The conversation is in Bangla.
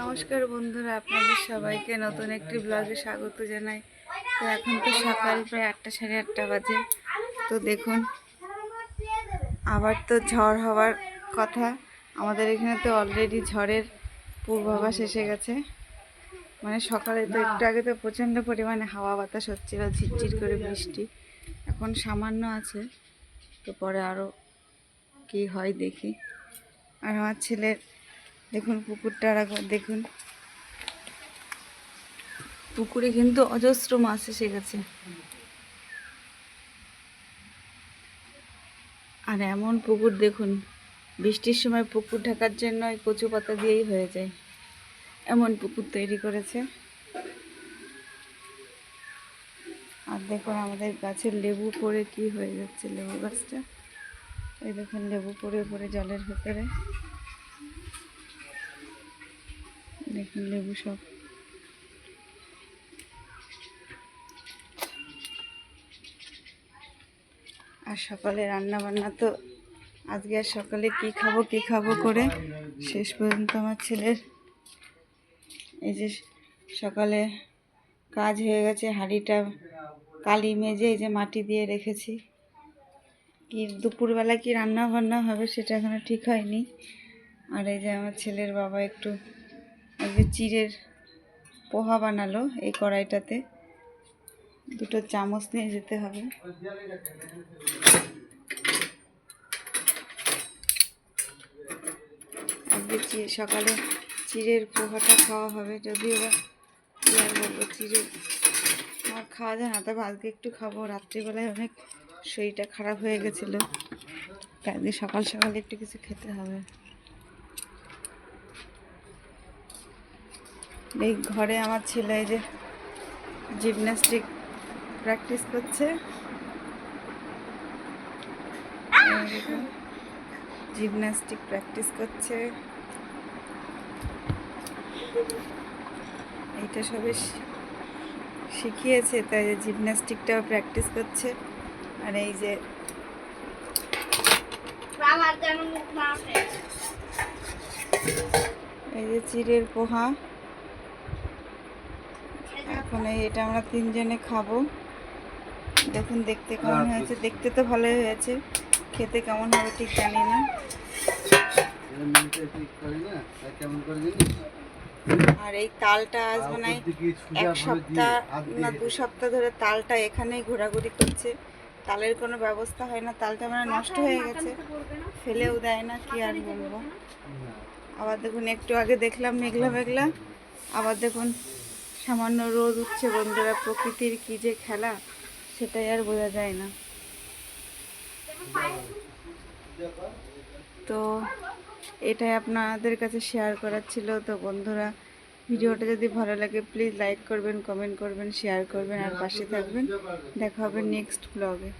নমস্কার বন্ধুরা, আপনাদের সবাইকে নতুন একটি ব্লগে স্বাগত জানাই। তো এখন তো সকাল প্রায় আটটা সাড়ে আটটা বাজে। তো দেখুন, আবার তো ঝড় হওয়ার কথা। আমাদের এখানে তো অলরেডি ঝড়ের পূর্বাভাস এসে গেছে। মানে সকালে তো একটু আগে তো প্রচণ্ড পরিমাণে হাওয়া বাতাস হচ্ছিল, ঝিরঝির করে বৃষ্টি। এখন সামান্য আছে, তো পরে আরও কি হয় দেখি। আর আমার ছেলের দেখুন পুকুরটা দেখুন। পুকুরে কিন্তু অজস্র মাছ এসে গেছে। আর এমন পুকুর দেখুন, বৃষ্টির সময় পুকুর ঢাকার জন্য কচু পাতা দিয়েই হয়ে যায়। এমন পুকুর তৈরি করেছে। আর দেখুন আমাদের গাছের লেবু পড়ে কি হয়ে যাচ্ছে লেবু গাছটা। এই দেখুন লেবু পড়ে পড়ে জলের ভেতরে। দেখুন, লেবু সব। আর সকালে রান্না বান্না তো, আজকে আর সকালে কি খাব কি খাব করে, শেষ পর্যন্ত আমার ছেলের এই যে সকালে কাজ হয়ে গেছে, হাঁড়িটা কালি মেজে এই যে মাটি দিয়ে রেখেছি। কি দুপুরবেলা কি রান্না বান্না হবে সেটা এখনও ঠিক হয়নি। আর এই যে আমার ছেলের বাবা একটু যে চিড়ের পোহা বানালো এই কড়াইটাতে। দুটো চামচ নিয়ে যেতে হবে। আজকে সকালে চিড়ের পোহাটা খাওয়া হবে। যদিও বা আর বলব, চিড়ের আমার খাওয়া যায় না, তবে আজকে একটু খাব। রাত্রিবেলায় অনেক শরীরটা খারাপ হয়ে গেছিল। তাই সকাল সকাল একটু কিছু খেতে হবে। এই ঘরে আমার ছেলে যে জিমন্যাস্টিক প্র্যাকটিস করছে। জিমন্যাস্টিক প্র্যাকটিস করছে। এইটা সবে শিখিয়েছে, তাই জিমন্যাস্টিকটাও প্র্যাকটিস করছে। আর এই যে এই যে চিড়ের পোহা। এখন এটা আমরা তিনজনে খাব। দেখুন দেখতে কেমন হয়েছে। দেখতে তো ভালোই হয়েছে। খেতে কেমন হবে ঠিক জানি না। আর এই তালটা আজ মানে এক সপ্তাহ না দু সপ্তাহ ধরে তালটা এখানেই ঘোরাঘুরি করছে। তালের কোনো ব্যবস্থা হয় না। তালটা মানে নষ্ট হয়ে গেছে। ফেলেও দেয় না কি আর বলব। আবার দেখুন একটু আগে দেখলাম মেঘলা মেঘলা। আবার দেখুন সামান্য রোদ উঠছে বন্ধুরা, প্রকৃতির কি যে খেলা, সেটাই আর বোঝা যায় না। তো এটাই আপনাদের কাছে শেয়ার করার ছিল। তো বন্ধুরা, ভিডিওটা যদি ভালো লাগে প্লিজ লাইক করবেন কমেন্ট করবেন শেয়ার করবেন, আর পাশে থাকবেন। দেখা হবে নেক্সট ব্লগে